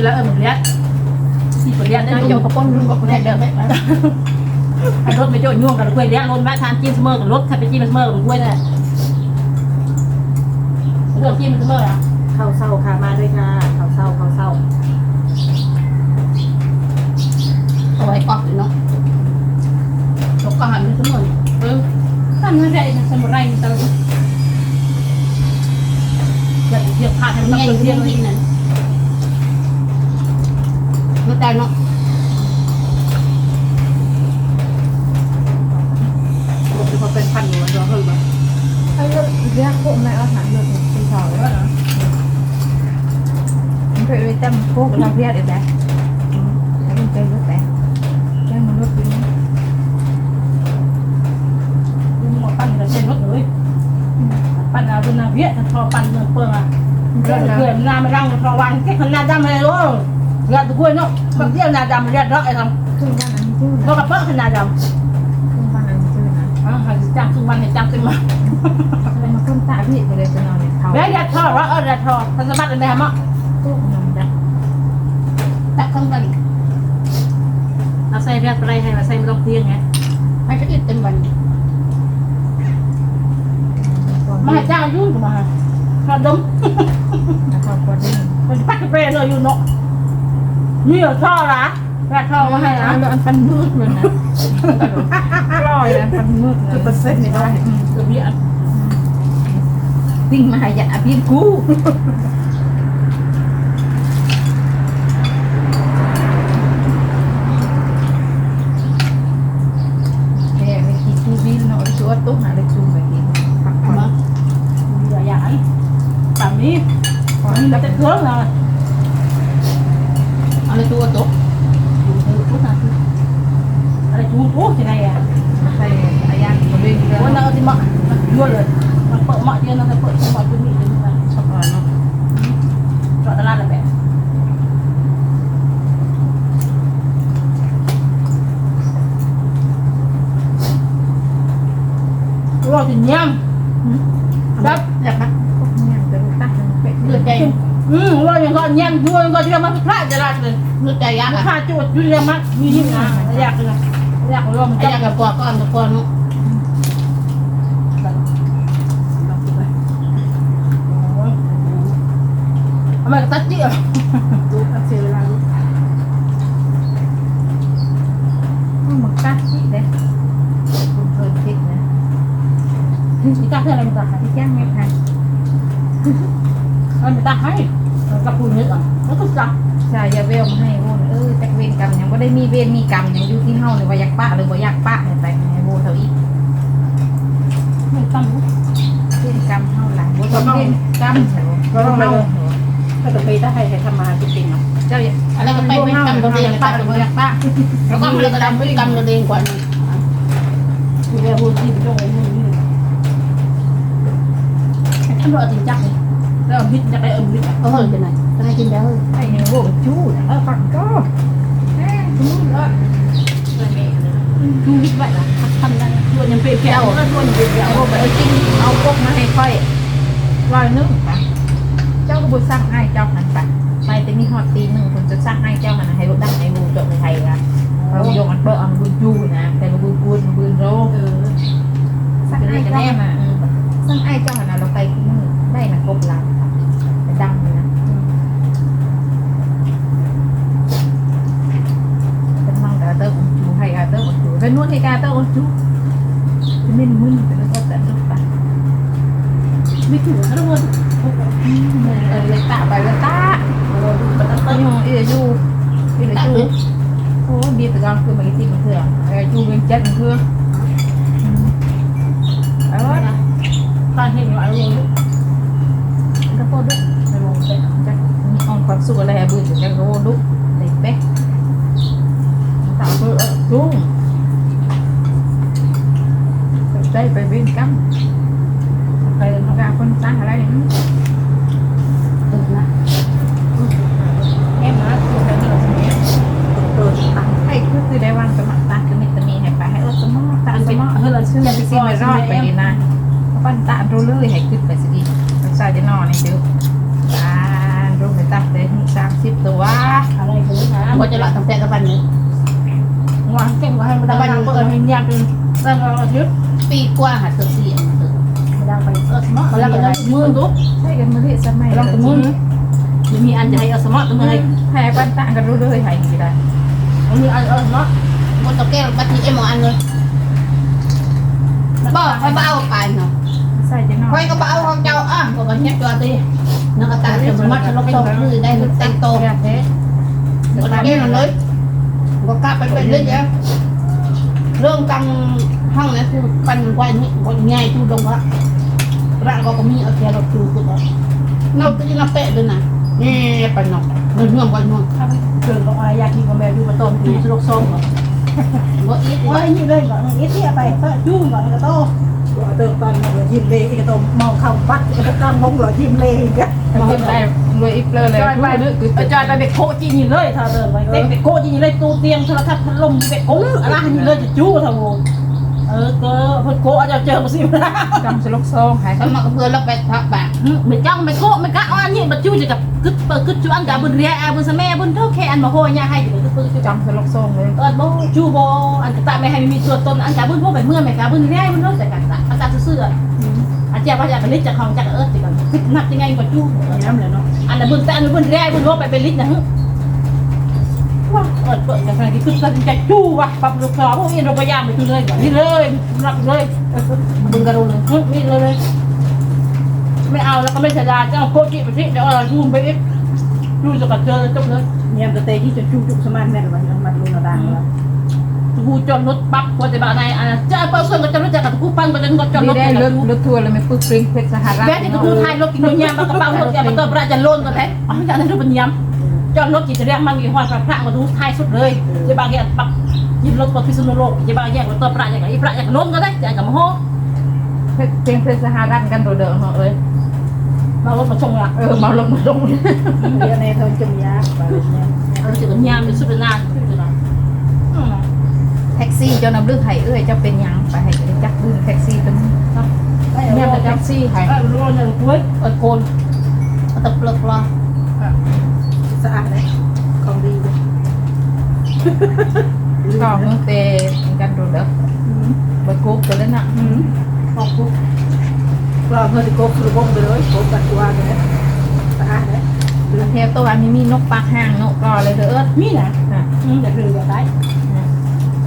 คือแล้วเออมันเรียกที่คนเรียกได้นายอโยยู่กกระป้นรุ่นบอกได้เดิมไหมรถไม่โจดย่วงกับรถเรียกรถแม่ทานกินเสมอกับรถถ้าไปกินเสมอกับกล้วยนี่รถกินเสมออะข้าวเศร้าค่ะมาด้วยค่ะข้าวเศร้าข้าวเศร้าเอาไว้กอกเนาะตกกหันไปเสมอเออท่านไม่ได้สมุไรตลอดอยากเที่ยวพาให้มันนี่ต้องไงเที่เที่ยยววนี่นี่ นั่นไม่ได้เนาะพอเป็นพันหนูมันร้องเฮ้ยบ้างไอ้เรื่องเรียกพวกนายอาหารเรื่องที่เขาเลยมันเคยไปจำพวกเราเรียกอีกแล้วแล้วมันใจรถแต่แค่มันรถไปนี่มึงมาปั้นกับเส้นรถเลยปั้นเอาเป็นนาเวียนทอปั้นเงินเปิงอะเพื่อนเพื่อนนาไม่ร่างทอวันแค่ขนาดดำเลยรู้เรียกตะกล้วยเนาะ บางทีนาดำเรียกรักไอ้ทำครึ่งวันอันชื่อก็นะกับเปิ้ลขนาดดำครึ่งวันอันชื่อนะอ่าหาจ้างทุกวันให้จ้างขึ้นมาอะไรมาขึ้นตาพี่ไปเลยจะนอนในเขาแม่ยัดทอว่าเออยัดทอทัศบัตอะไรฮะมั้งตู้นอนดักตักข้างบนเอาใส่เรียกอะไรให้มาใส่ไม่ต้องเที่ยงไงให้ก็อึดเต็มวันมาให้จ้างยุ่งกับมาทอดมนะครับพอดีมันปัดกระเปรย์เลยอยู่เนาะ มีเหรอทอละแม่ทอมาให้นะแล้วอันพันมืดเลยนะลอยอันพันมืดเลยเปอร์เซ็นต์นี่ได้เกือบเบี้ยวิ่งมาหายาพี่กูแม่ไม่กินกูวินเนาะชัวตุ๊กหาเลยจูไปกินผักผ่อนมาอย่าอย่าไอ้แบบนี้มันจะเครื่องเลยเอาเลยตัวโต๊ะอะไรจูโอ้ที่ไหนอะใส่อายันมาเร่งเรื่องวันนั้นเอาที่มายั่วเลย มันเปิดมาเยอะนะแต่เปิดมาจุดนี้เลยนะชอบอ่อนเนาะจอดตลาดแบบร อถึงยังครับอยากมาพวกเนี่ยจะรู้ตั้งเป็ดเลืเลืออดดใจอืมรออย่างก่อนยังด้วยก่อนที่เรามาพลาดจะลาเลยเลือดใจยากราอะคาจุดยุ่ยมากมีที่นะอยากเลยอยากรวมไอ้ยากกับปอก้อนกับปอนเนาะทำไมตัดเจี๊ยบดูอักเสบเวลามันกัดที่เด้คุณเพลินคิดนะมีตาให้อะไรมีตาให้ที่แจ้งไม่ทันอะ ไรมีตาให้กระปุกนี้ก่อนแล้วก็จับชายาเวลมาให้วนเออจากเวรกรรมยังไม่ได้มีเวรมีกรรมยังอยู่ที่เฮาเลยว่าอยากปะหรือว่าอยากปะเนี่ยไปให้โบเท่าอีกไม่ตั้งเวรกรรมเฮาหลังบ่ต้องเวรกรรมเหรอก็ต้องมาถ้าจะไปถ้าให้ให้ทำมาจริงๆเนาะเจ้าอย่าอะไรก็ไปไม่กำตัวเองไปปะตัหวรือเอว่างอยากปะแล้วก็มันก็ดำไม่กำตัวเองกว่านี้มีแต่พูดที่เป็นโรคอะไรนี่ท่านบอกจริงจังเลย แล้วพิษจะไปเอิมพิษเออจะไหนจะให้กินแล้วไอ้เนี่ยโบจู้เออฝังก็แหมจู้เออดูพิษไว้ละทำได้ตัวยังเปรี้ยวก็ตัวยังเปรี้ยวเอาไปกินเอาพวกมาให้ค่อยร้อยนึงปะเจ้าก็บุสั่งให้เจ้าหันปะไปแต่มีฮอตตีหนึ่งคนจะสั่งให้เจ้าหันให้รถดังในบูจบในไทยละเราโยงอันเบอร์อันบุญจูนะแต่บุญกูนบุญโรเออสั่งให้เจ้ามาสั่งให้เจ้าหันเราไปมือได้นะกบลา ไปดังนะเป็นมังกรเตอร์อุจูให้อาเตอร์อุจูเป็นนวดให้กาเตอร์อุจูเป็นมินมึนเป็นรถแต่รถปะไม่ถูกนะทุกคนเออเลยตาไปเลยตามันต้องตาอยู่อีเดยูอีเดยูโอ้เบียร์ตะกอนคือมันกินมันเถื่อนเออจูเป็นเจ็ดมันคือเออ การเห็นอะไรอย่างนี้ ก็พอดุในวงเป็นจักมีองความสุขอะไรบืนจักโรดุในเป๊ะตา เบอร์จุ้งได้ไปเว้นกัมไปทำงานคนสร้างอะไรนี่ตึกนะแอบมาตัวเป็นอะไรอย่างเงี้ยเออตังให้คือคือได้วันสมัครตาคือมิตรมีให้ไปให้เออสมอตาอันสเป็นมอเฮ้ยเราชื่อจะไปซีไม่รอดไปดีนะปั้นตาโรเลยให้ขึ้นไปสิดีใส่จะนอนในเดือบ้านรูปไปตัดเลยสามสิบตัวอะไรกันนะว่าจะละตั้งแต่ตะวันนี้ วางเก่งมาให้มันดังเปิดให้ยากเป็นตั้งเราอาทิตย์ปีกว่าหาตัวเสียมันดังไปเออสมองเขาแล้วก็มือตุ๊กใช่กันมาที่สมัยเราตัวมือจะมีอันใหญ่เอาสมองตัวมือให้ให้บ้านต่างกันรู้เลยให้กี่ได้มันมีอันเออสมองมันตะแก้วบัตรเอ็มอันเลยบ่ให้เบาไปเนาะใส่จะนอนค่อยก็เบาของเจ้าอะก็กันเฮ็ดตัวตีนักตาจะมัดจะลบตกคือได้แต่งโตแค่เท่ก็ตะแก้วเลยก็กลับไปเป็นเรื่องเยอะเรื่องกำห้องนั้นคือปันไว้นี่ก็ง่ายทุลงละร้านก็มีเอาแค่รถจูก็นอกจากนับเตะด้วยนะนี่ปันนอกเงินเงินวันเงินถ้าเกิดของอะไรอยากกินกับแม่ดูมาต้มดูสลกส้มเหรอว่าอีกว่านี่เลยก่อนอีที่ไปก็ยุ่งก่อนก็โตเติมตอนเรายิ้มเลยก็โตมองเข้าวัดก็ตอนมองเรายิ้มเลยกันมันเป็นได้ รวยอีกเลยเลยจอยไปนึกคือจอยไปเด็กโคจีนี่เลยถ้าเดินไปเด็กเด็กโคจีนี่เลยตู้เตียงโทรทัศน์พัดลมเด็กโอ้อะไรนี่เลยจะจู้ทางวงเออก็พิ่นโคอาจจะเจอมาสินะจำสลกซองหายสมัครเพื่อนเราไปพักแบบไม่จังไม่โคไม่กะอันนี้มาจู้จะกับกึดเปิดกึดจูอันกับบุญเรียบุญสแม่บุญเท่าแค่อันมาโหยาให้อยู่ก็คือจูจำสลกซองเลยเออบ่จู้บ่อันตาไม่ให้มีตัวตนอันกับบุญพวกไปเมื่อไม่กับบุญเรียบุญเท่าแต่กันอาจาซื่ออาจารย์ว่าอยากเป็นฤทธิ์จากของจากเอิร์ธจาก คิดนักยังไงกว่าจู้น้ำเลยเนาะอันนั้นบุญแต่อันนั้นบุญเรียบุญพวกไปเป็นฤทธิ์นะฮะว่าเออเปิดกันขนาดที่คือตัดสินใจจู้ว่ะปรับลูกสาวพวกนี้เราพยายามไปจู้เลยนี่เลยรับเลยบึงกระโดดเลยนี่เลย ไม่เอาแล้วก็ไม่เสียดายจะเอาโคจิไปที่เดี๋ยวเราจู้ไปอีกจู้จะกัดเจอจบเลยเนี่ยมันจะเตะที่จะจุกจุกสมานแม่นวันนี้มันรุนแรงแล้ว กูจนรถปั๊บพอจะบ้านไหนอะจะเอาเปิ้ลก็จะรู้จักกับกูปันก็จะก็จนรนี่ถได้กับรถกูรถทัวร์เลยไม่ปึ๊กปริงเพชรสหรัฐแม่ที่กูไทยรถกินยามกระเป๋ารถยามตัวประจะล้นกันเลยอ๋อจะนั่นรูปเป็นยามจนรถกี่จะเรียกมันกี่ห้อยพระมาดูไทยสุดเลยจะบางอย่างปักยิบรถกับพิษณุโลกจะบางอย่างตัวประอย่างไรประอย่างล้นก็ได้อย่างกับโมโหเพลงเพชรสหรัฐกันตัวเดิมเหรอเอ้ยมารถมาชงละเออเมาลงมาลงเดี๋ยวในทนจมยาไปเนี่ยเราจะเป็นยามเป็นสุดนานสุดนานแท็กซี่เจ้านำเรื่องไห้เอ้ยเจ้าเป็นยังไปให้จักดึงแท็กซี่ตัวนี้เนี่เนี่ยยแต่แท็กซี่ไห้ไอ้รู้เนี่ยกุ้ยเออโคนตะเปลือกละสะอาดเลยของดีเลยก็มึงเตะกันตัวเด้อไปกุ๊กกันแล้วน่ะขอบคุณเราเพื่อนที่โกคือบ้งไปเลยโกกัดตัวเลยสะอาดเลยเทปตัวอันนี้มีนกปากห่างนกรอเลยเด้อมีนะน่ะอยากดูแบบไ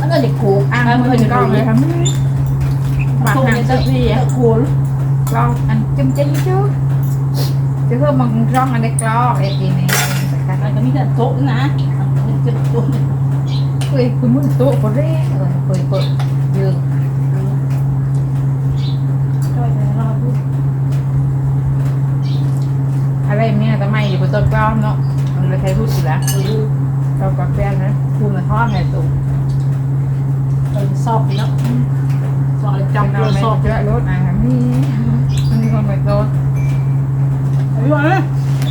หนแล้วก็เด็กกูอ่างมือก็เลยครับปากตัวห่างนี้เจ้าจะที่จะคูลกล้องอันจิ้มจิ้มชูจะเพิ่มมังกล้องอันเด็กกล้องไอ้ทีนี้มันก็มีแต่โต๊ะนะจะโต๊ะเฮ้ยคุณมึงโต๊ะคนแรกเออเปิดเปิดยืนช่วยกันเราดูอะไรเนี่ยทำไมอยู่บนต้นกล้องเนาะมันเลยใช้พูดอยู่แล้วเรากาแฟนะคุณมาทอดในตู้ เป็นสอบเนาะสอบจำจำเราเราไม่สอบเจอรถอะมีมันมีคนไปโต๊ะอายุอะ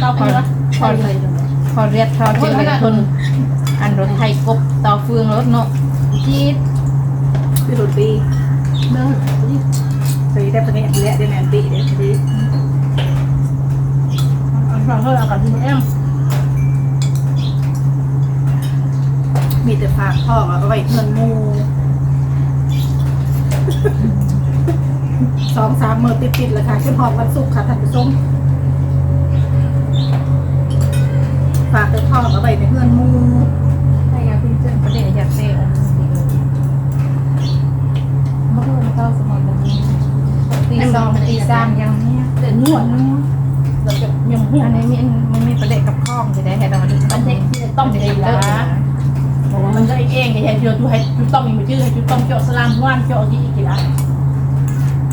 เต้าไปละพอพอเรียกทอดเจอเลยคนอันรถไทยกบต่อเฟืองรถเนาะจี๊ดคือรถปีเดินปีได้ปะเนี่ยและได้แมนปีเด้ดีอันฟังเฮ้ยอากาศดีเอ็มมีแต่ฝากพ่อเอาไว้เงินมู สองสามมือติดๆเลยค่ะขึ้นหอบวันศุกร์ค่ะท่านผู้ชมฝากแต่พ่อเอาไว้ในเงินมูใช่ครับพี่เจ้าประเดี๋ยวอยากเตะเมื่วันเช้าสมองมันตีสองตีสามยังเนี่ยเดินนวดเราจะยังหัวอันนี้มีมันมีประเด็นกับข้องจะได้ให้เรามาดูมันเด็กที่ต้องดีและ บอกว่ามันได้เองไงเดี๋ยวดูให้จุดต้องมีมือชื่อให้จุดต้องเจาะสลามว่านเจาะที่อีกทีละ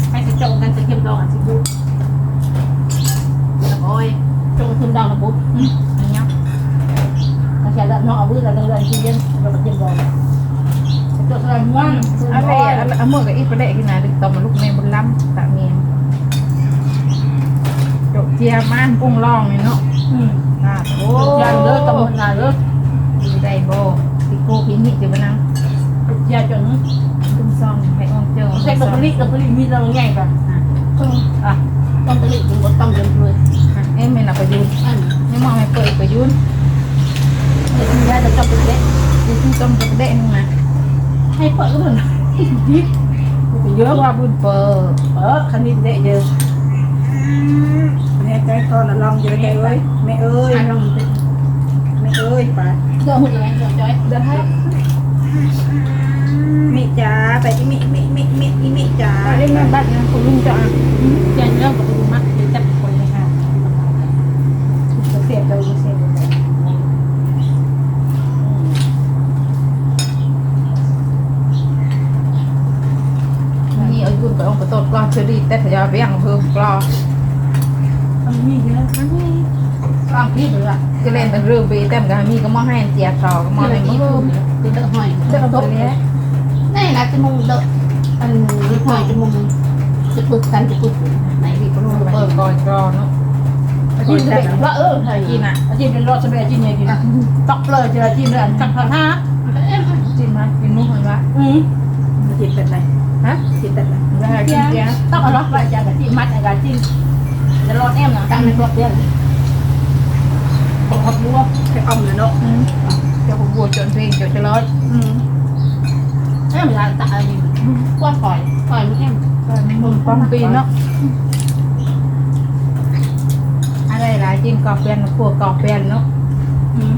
ให้จะเจาะกันจะเข้มดองอะสิบุแล้วโอ้ยจงขึ้นดองนะบุ๊อืมอันนี้เขาใช้ละน้องเอาบื้อละเรื่องที่เย็นเราไปเย็นดองเจาะสลามว่านอะไรอะเอาเมื่อกับอีประเด็นที่ไหนดึกต่อมาลูกแม่บุญล้ำตะเมียจบเจียม่านกุ้งล่องนี่เนาะอืมอ่าโอ้ยันเลิกตำบลนาเลิกดีได้โบ cô kiến nghị thì vẫn ăn dạ chuẩn không xong phải không chờ sẽ tập lý tập lý mi đâu nhảy vào không à con tập lý cũng có tâm lên rồi em mình là phải dùn nhưng mà mày cởi phải dùn để chúng ta được trong cái đệ để chúng trong cái đệ không mà hay phở cái phần biết nhớ qua buôn phở ở khăn đi đệ giờ mẹ cái con là lòng giờ mẹ ơi mẹ ơi mẹ ơi bà มองให้เปิดไปยุ่นเดี๋ยวได้จะจบเด็กดูที่ต้มกับเด็กนึงนะให้เปิดก็เหมือนดิบเยอะว่าบุญเปิดเออคันนี้เด็กเยอะแม่ใจตอนะลองเยเอ้ยแม่เอ้ยอะลองดูแม่เอ้ยไปเสื้อหุ่นยังไงเสื้อจอยเดินให้มิจ๋าไปที่มิมิมิมิมิมิจ๋าเล่นแม่บ้านนะคุณลุงจะอะเรียนเรื่องกับดูมัดจะจับคนเลยค่ะเสียบเราเสียบเรานี่เอายุ่นไปองกระโดกลอเชอรี่แต่ถ้ายาไปยังเพิ่มกลอมันมีเยอะมันมีกลางพี่เลยอะ ก็เล่นเป็นเรื่องไปแต่มกันมีก็มาให้เจียต่อก็มาที่ให้เรามาที่เพิ่คือมคือเดอะหอยเด็กตัวนี้นี่นะจมูกเดอะอันนี้หอยจมูกจะปึกกันจะปึกไหนดีก็รู้เปิเปิดก่อนกรอเนาะอาชีพเป็นว่าเออไทยกินอะอาชีพเป็นรอดสบายอาชีพเนี่ยกินตอกเลยเจออาชีพเลยจับผ้าผ้าจินมากินมุกมันวะอืมจิตเป็นไรฮะจิตเป็นไรได้กินเจียต้องเอาล็อกไว้จากอาชีพมัดอาชีพจะรอดแอมนะตั้งในรถเดียว ของขับรัวแค่อ้อมเลยเนาะเจ้าของบัวจนเพลงจนจะร้อยอืมแอมเวลาตักอะไรกว้างปล่อยปล่อยมันแอมมึงป้องปีเนาะอะไรหลายจินกาแฟนพวกกาแฟนเนาะอืม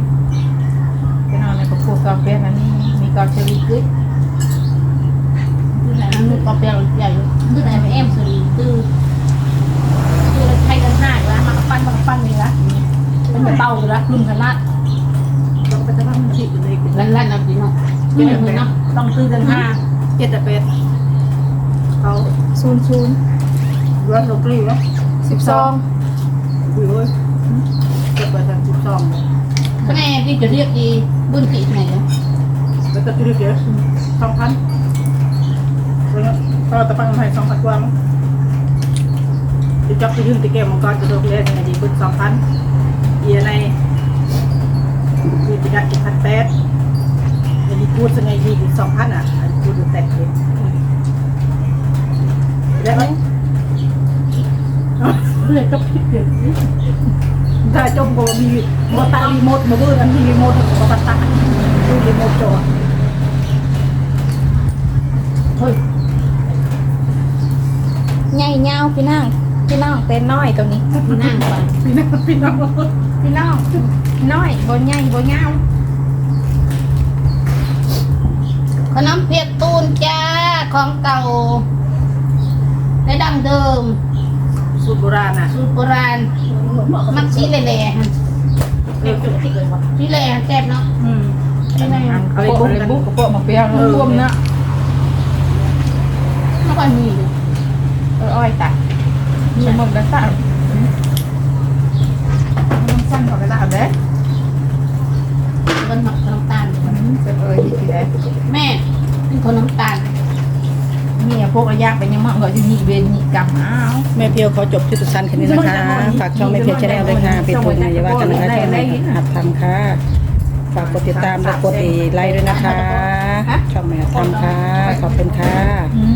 จะนอนในกระปุกกาแฟนั้นมีกาเชอรี่กึ๊ดคือไหนมันก็เปรี้ยวใหญ่คือไหนมันแอมสุดคือคือใครกันหน้าอยู่แล้วมันปั้นมันปั้นนี่ละ เป็นเต่าอยู่แล้วรุ่นขนาดต้องไปจะทำจิตเลยลั่นลั่นเอาดีเนาะที่หนึ่งเนาะต้องซื้อกันห้าเจ็ดแต่เป็ดเขาศูนย์ศูนย์ร้อนลงกลิ้วเนาะสิบสองอุ้ยเฮ้ยเจ็ดไปทางสิบสองคะแนนที่จะเรียกดีบุญติไหนเนาะแล้วก็ที่เดียวสองพันแล้วก็ตะปังให้สองพันกว่ามั้งจะจับไปยืมติเกมมังกรจะโดนเล่นไงดีบุญสองพัน เอียในมีติกัดอีกพันแปดอันนี้พูดสังไงดีอีกสองพันอะอันนี้พูดดูแตกเลยได้ไหมเลยก็ผิดเดียวถ้าจมก็มีมอตารีโมทมาด้วยกันมีรีโมทกับตัดตัดดูรีโมทจอเฮ้ยใหญ่เงาพี่นั่งพี่น้องเต้นน้อยตัวนี้นั่งไปพี่น้องพี่น้อง พี่น้องน้อยบ่ใหญ่บ่เงาขนมเปียกตูนจ้าของเก่าและดังเดิม สูตรโบราณอะสูตรโบราณมักชีแหล่ๆฮะเร็วจุดที่เลยว่ะชีแหล่แซ่บเนาะอืมไม่ได้เอาไปบุกเลยบุกกระโปะมาเปียกรวมเนาะไม่ค่อยมีเลยเอออ้อยตัดสมมติแล้วสั่งต้องสั่งเขาไปละเอาเด้ มันหมักน้ำตาล จะเออที่ไหน แม่เป็นคนน้ำตาล นี่ พวกระยะเป็นยังมั่งก็จะมีเวรมีกรรมอ้าวแม่เพียวขอจบที่สุดสั้นแค่นี้นะคะ ฝากช่องแม่เพียวชาแนลด้วยค่ะเป็นตัวอย่าว่ากันนะคะช่องแม่หัดทำค่ะ ฝากกดติดตามและกดไลค์ด้วยนะคะ ช่องแม่หัดทำค่ะ ขอบคุณค่ะอืม